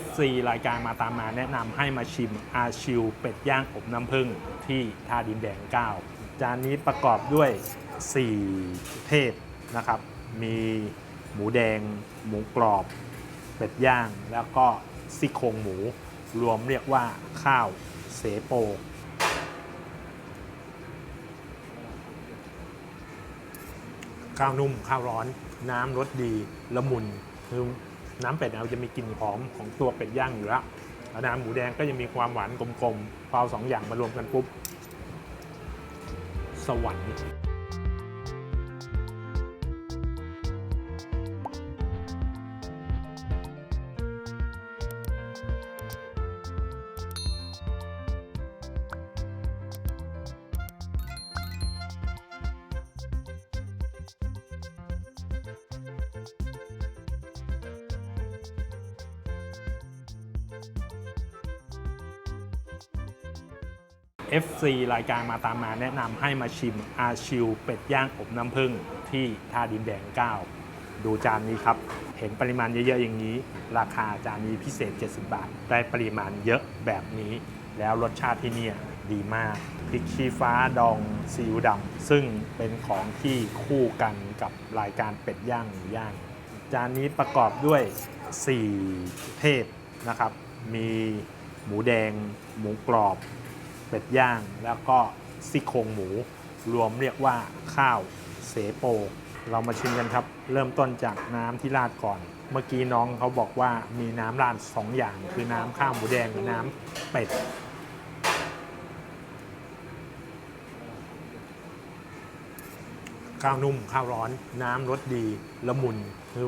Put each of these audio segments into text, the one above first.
FC รายการมาตามมาแนะนำให้มาชิมอาชิวเป็ดย่างอบน้ำผึ้งที่ท่าดินแดง 9 จานนี้ประกอบด้วย 4 เทพนะครับ มีหมูแดง หมูกรอบ เป็ดย่าง แล้วก็ซี่โครงหมู รวมเรียกว่าข้าวเสโปข้าวนุ่มข้าวร้อน น้ำรสดีละมุนคือ น้ำเป็ดเราจะมีกลิ่นหอมของตัวเป็ดย่างอยู่แล้วแล้วน้ำหมูแดงก็จะมีความหวานกลมๆพอเอาสองอย่างมารวมกันปุ๊บ สวรรค์ FC รายการมาตามมาแนะนำให้มาชิมอาชิวเป็ดย่างอบน้ำผึ้งที่ท่าดินแดง 9 ดูจานนี้ครับ เห็นปริมาณเยอะๆอย่างนี้ ราคาจานนี้พิเศษ 70 บาท ได้ปริมาณเยอะแบบนี้ แล้วรสชาติที่เนี่ยดีมากพริกชี้ฟ้าดองซีอิ๊วดำซึ่งเป็นของที่คู่กันกับรายการเป็ดย่างหมูย่าง จานนี้ประกอบด้วย 4 เทพนะครับ มีหมูแดง หมูกรอบ เป็ดย่าง แล้วก็ซี่โครงหมู รวมเรียกว่าข้าวเสโป เรามาชิมกันครับ เริ่มต้นจากน้ำที่ราดก่อน เมื่อกี้น้องเขาบอกว่ามีน้ำราดสองอย่าง คือน้ำข้าวหมูแดงกับน้ำเป็ดข้าวนุ่มข้าวร้อน น้ำรสดีละมุนคือ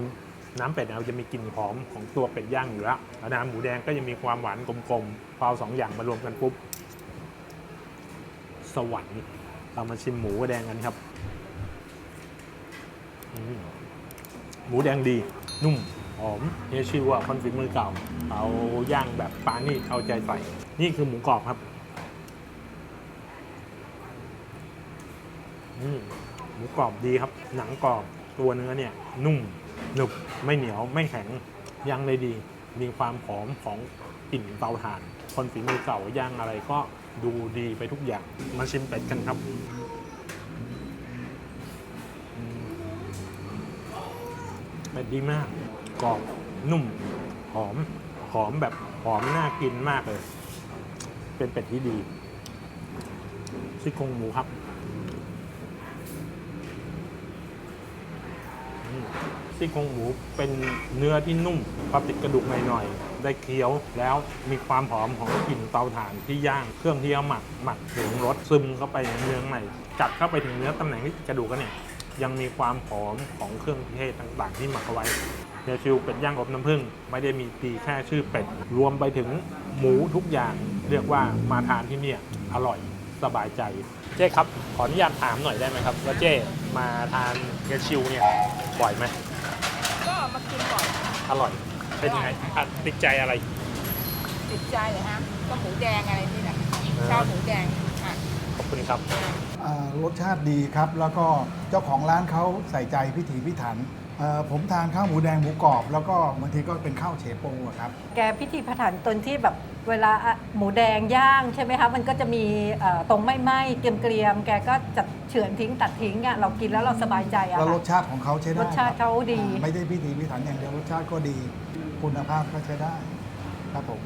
น้ำเป็ดเราจะมีกลิ่นหอมของตัวเป็ดย่างอยู่แล้วแล้วน้ำหมูแดงก็จะมีความหวานกลมๆพอเอาสองอย่างมารวมกันปุ๊บ สวรรค์เรามาชิมหมูแดงกันครับ หมูแดงดีนุ่มหอมเฮียชื่อว่าคอนฟิกมือเก่าเอาย่างแบบปานี่เอาใจใส่ นี่คือหมูกรอบครับหมูกรอบดีครับ หนังกรอบตัวเนื้อเนี่ย นุ่มหนึบไม่เหนียวไม่แข็งย่างได้ดี มีความหอมของกลิ่นเตาถ่าน คนฝีมือเก่าย่างอะไรก็ ดูดีไปทุกอย่าง มาชิมเป็ดกันครับ เป็ดดีมาก กรอบ นุ่ม หอม หอมแบบหอมน่ากินมากเลย เป็นเป็ดที่ดีซี่โครงหมูครับอืม ซี่โครงหมูเป็นเนื้อที่นุ่มพอติดกระดูกหน่อยๆได้เคี้ยวแล้วมีความหอมของกลิ่นเตาถ่านที่ย่างเครื่องที่เอาหมักหมักถึงรสซึมเข้าไปในเนื้อในกัดเข้าไปถึงเนื้อตำแหน่งที่กระดูกกันเนี่ยยังมีความหอมของเครื่องเทศต่างๆ ที่หมักเอาไว้เฮียชิวเป็ดย่างอบน้ำผึ้งไม่ได้มีตีแค่ชื่อเป็ด รวมไปถึงหมูทุกอย่าง เรียกว่ามาทานที่นี่อร่อยสบายใจ เจ๊ครับ ขออนุญาตถามหน่อยได้ไหมครับ ว่าเจ๊มาทานเฮียชิวเนี่ยบ่อยไหม มากินบ่อยอร่อย เป็นยังไงอะติดใจอะไร ติดใจเลยฮะก็หมูแดงอะไรนี่แหละอ่าชอบหมูแดงค่ะขอบคุณครับ อ่ารสชาติดีครับแล้วก็เจ้าของร้านเขาใส่ใจพิถีพิถันเอ่อผมทานข้าวหมูแดงหมูกรอบ แล้วก็บางทีก็เป็นข้าวเฉโปอะครับ แกพิธีพิถันตนที่แบบ เวลาอะหมูแดงย่างใช่ไหมคะมันก็จะมีเอ่อตรงไม่ไหม้เกรียมๆแกก็จะเฉือนทิ้งตัดทิ้งอะเรากินแล้วเราสบายใจอะแล้วรค่ะสชาติของเขาใช้ได้รสชาติเขาดีอ่ไม่ได้พิถีพิถันอย่างเดียวรสชาติก็ดีคุณภาพก็ใช้ได้ ครับผม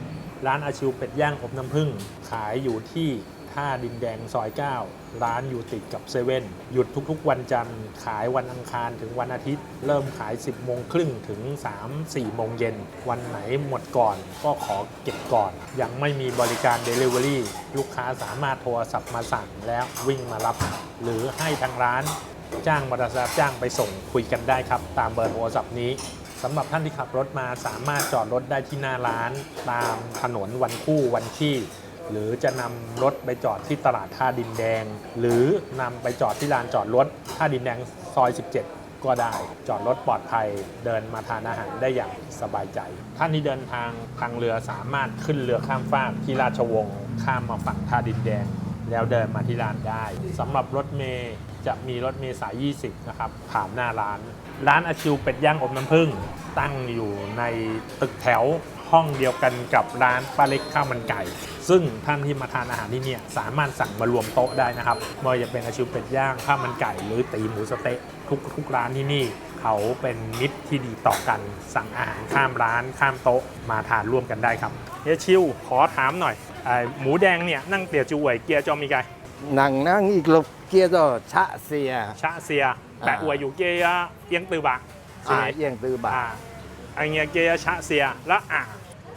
ร้านอาชิวเป็ดย่างอบน้ำผึ้งขายอยู่ที่ ท่าดินแดงซอย 9 ร้านอยู่ติดกับเซเว่นหยุดทุกๆ วันจันทร์ ขายวันอังคารถึงวันอาทิตย์ เริ่มขาย 10 โมงครึ่งถึง 3-4 โมงเย็น วันไหนหมดก่อนก็ขอเก็บก่อน ยังไม่มีบริการ Delivery ลูกค้าสามารถโทรศัพท์มาสั่งแล้ววิ่งมารับ หรือให้ทางร้าน จ้างมอเตอร์ไซค์จ้างไปส่งคุยกันได้ครับ ตามเบอร์โทรศัพท์นี้สำหรับท่านที่ขับรถมาสามารถจอดรถได้ที่หน้าร้าน ตามถนนวันคู่วันที่ หรือจะนำรถไปจอดที่ตลาดท่าดินแดง หรือนำไปจอดที่ลานจอดรถท่าดินแดงซอย 17ก็ได้จอดรถปลอดภัยเดินมาทานอาหารได้อย่างสบายใจ ท่านที่เดินทางทางเรือสามารถขึ้นเรือข้ามฟากที่ราชวงศ์ข้ามมาฝั่งท่าดินแดง แล้วเดินมาที่ร้านได้สำหรับรถเมย์จะมีรถเมย์สาย 20 นะครับผ่านหน้าร้าน ร้านอาชิวเป็ดย่างอบน้ำผึ้งตั้งอยู่ในตึกแถว ห้องเดียวกันกับร้านป้าเล็กข้าวมันไก่ ซึ่งท่านที่มาทานอาหารที่นี่สามารถสั่งมารวมโต๊ะได้นะครับไม่ว่าจะเป็นอาชิวเป็ดย่างข้าวมันไก่หรือตีหมูสเต๊ะทุกทุกร้านที่นี่เขาเป็นมิตรที่ดีต่อกัน สั่งอาหารข้ามร้านข้ามโต๊ะมาทานร่วมกันได้ครับเฮียชิวขอถามหน่อยหมูแดงเนี่ยนั่งเตี๋ยวจูไวยเกียร์จอมีไกหนังนั่งอีกลบเกียร์จอชะเซียชะเซียแปะอวยอยู่เกียร์เอียงตือบะเอียงตือบะอันเงี้ยเกียร์ชะเซียและอ่า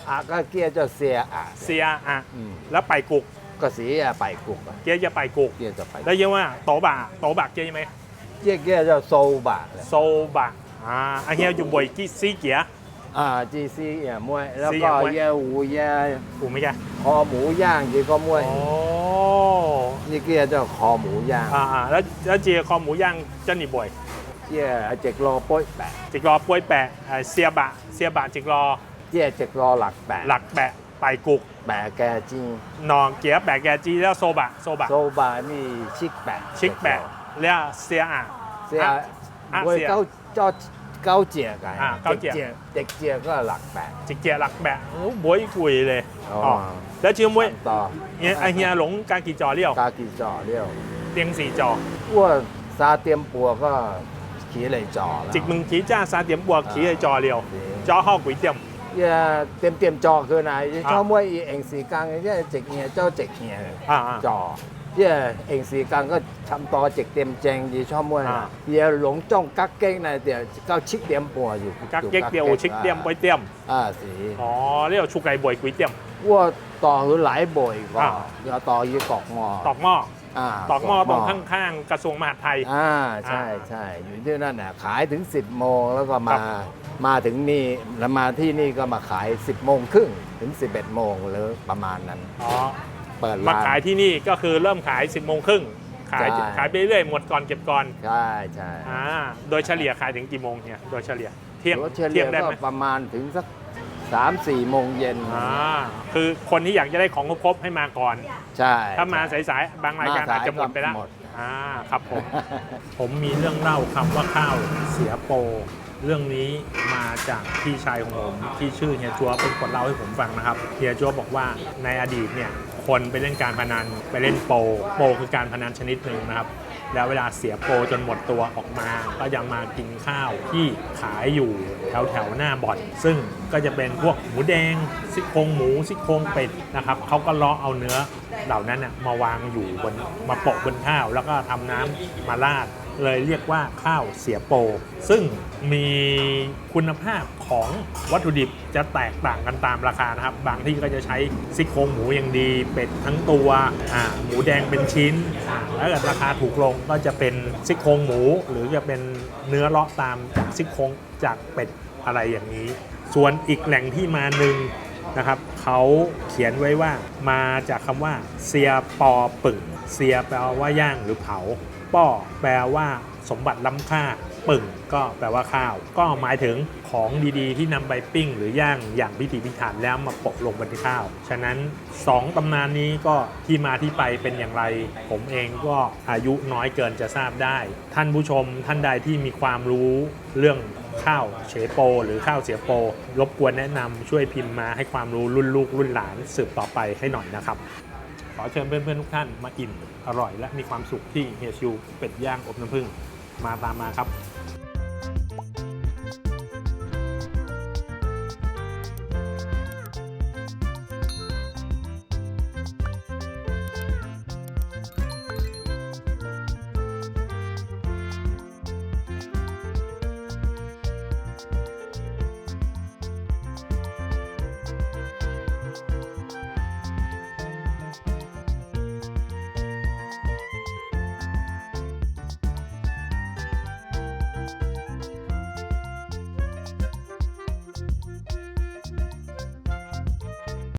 อะก็เกียร์จะเสียอะเสียอะแล้วไปกุกก็เสียไปกุกเกียร์จะไปกุกเกียร์จะไปแล้วยังว่าโตบะโตบะเกียร์ยังไงเกียร์เกียร์จะโซบะโซบะอ่าอันนี้อยู่บ่อยกี่ซี่เกียร์อ่าจีซีเอี่ยมวยแล้วก็แย่หูแย่หูไม่ใช่คอหมูย่างจีก็มวยโอนี่เกียร์จะคอหมูย่างอ่าแล้วแล้วจีคอหมูย่างจะหนีบ่อยเกียเจ็กรอป้อยแปะเจ็กรอป้อยแปะเสียบะเสียบะเจ็กรอ ที่เจ็กรอหลักแปดหลักแปะไปกุก แปะแกจีนองเกียแปะแกจีแล้วโซบะโซบะโซบะนี่ชิกแปะชิกแปะแล้วเสียอะเสียเว้ยเก้าเจ้าเก้าเจียกันเก้าเจี๊ยเด็กเจี๊ยก็หลักแปดเด็กเจี๊ยหลักแปดโอ้บวยกุยเลยอ๋อแล้วเชื่อมวยต่อเนี่ยเฮียหลงการกี่จอเลี้ยวการกี่จอเลี้ยวเตียงสี่จอว่าซาเตียมปัวก็ขี่เลยจอแล้วจิกมึงขี่จ้าซาเตียมปัวขี่เลยจอเลี้ยวจอห้ากุยเตียม เตรียมเตรียมจอคือไหนเจ้ามวยเองสีกลางเนี่ยเจ็กเนี่ยเจ้าเจ็กเนี่ยจอเนี่ยเองสีกลางก็ทำต่อเจ็กเต็มแจงดีชอบมวยเดี๋ยวหลงจ้องกักเก้งในเดี๋ยวก้าชิกเตียมปัวอยู่กักเก้งเดียวชิกเตียมปวยเตียมอ่าสีอ๋อเรียกชูไก่บวยกุ้ยเตียมว่าต่อหรือหลายบวยก็ต่อยี่กอกหม้อตอกหม้อ 啊，ตอกหม้อตรงข้างๆ กระทรวงมหาดไทย อ่าใช่ใช่อยู่ที่นั่นน่ะขายถึง 10 โมงแล้วก็มาครับมาถึงนี่แล้วมาที่นี่ก็มาขาย 10 โมงครึ่งถึง 11 โมงหรือประมาณนั้นอ๋อเปิดมาร้านขายที่นี่ก็คือเริ่มขาย 10 โมงครึ่งขายใช่ขายไปเรื่อยหมดก่อนเก็บก่อนใช่ใช่อ่าโดยเฉลี่ยขายถึงกี่โมงเนี่ยโดยเฉลี่ยเที่ยงรถเฉเที่ลี่ยยงได้ก็ไหมประมาณถึงสัก 3 4โมงเย็นอ่าคือคนที่อยากจะได้ของครบๆให้มาก่อน ใช่ถ้ามาสายๆบางรายการมาสายอาจจะหมดไปแล้วก็หมดอ่าครับผม ผมมีเรื่องเล่าคำว่าข้าวเสียโปรเรื่องนี้มาจากพี่ชายของผมที่ชื่อเฮียจัวเป็นคนเล่าให้ผมฟังนะครับเฮียจัวบอกว่าในอดีตเนี่ยคนไปเล่นการพนันไปเล่นโปรโปรคือการพนันชนิดหนึ่งนะครับ แล้วเวลาเสียโปรจนหมดตัวออกมา ก็ยังมากินข้าวที่ขายอยู่แถวแถวหน้าบ่อนซึ่งก็จะเป็นพวกหมูแดงซี่โครงหมูซี่โครงเป็ดนะครับเขาก็เลาะเอาเนื้อเหล่านั้นน่ะมาวางอยู่บนมาโปะบนข้าว แล้วก็ทำน้ำมาราด เลยเรียกว่าข้าวเสียโป ซึ่งมีคุณภาพของวัตถุดิบจะแตกต่างกันตามราคานะครับ บางที่ก็จะใช้ซี่โครงหมูอย่างดี เป็ดทั้งตัวหมูแดงเป็นชิ้น แล้วถ้าเกิดราคาถูกลงก็จะเป็นซี่โครงหมู หรือจะเป็นเนื้อเลาะตามจากซี่โครงจากเป็ดอะไรอย่างนี้ ส่วนอีกแหล่งที่มาหนึ่งนะครับเขาเขียนไว้ว่ามาจากคำว่าเซียปอปึ่ง เซียแปลว่าย่างหรือเผา ป้อแปลว่าสมบัติล้ำค่า ปึ่งก็แปลว่าข้าว ก็หมายถึงของดีๆ ที่นำไปปิ้ง หรือย่างอย่างพิถีพิถันแล้วมาโปะลงบนข้าว ฉะนั้น 2ตำนานนี้ก็ที่มาที่ไปเป็นอย่างไร ผมเองก็อายุน้อยเกินจะทราบได้ ท่านผู้ชมท่านใดที่มีความรู้เรื่องข้าวเฉโป หรือข้าวเสียโป รบกวนแนะนำช่วยพิมพ์มาให้ความรู้รุ่นลูกรุ่นหลานสืบต่อไปให้หน่อยนะครับ ขอเชิญเพื่อนๆทุกท่านมาอิ่มอร่อยและมีความสุขที่เฮียชิวเป็ดย่างอบน้ำผึ้งมาตามมาครับ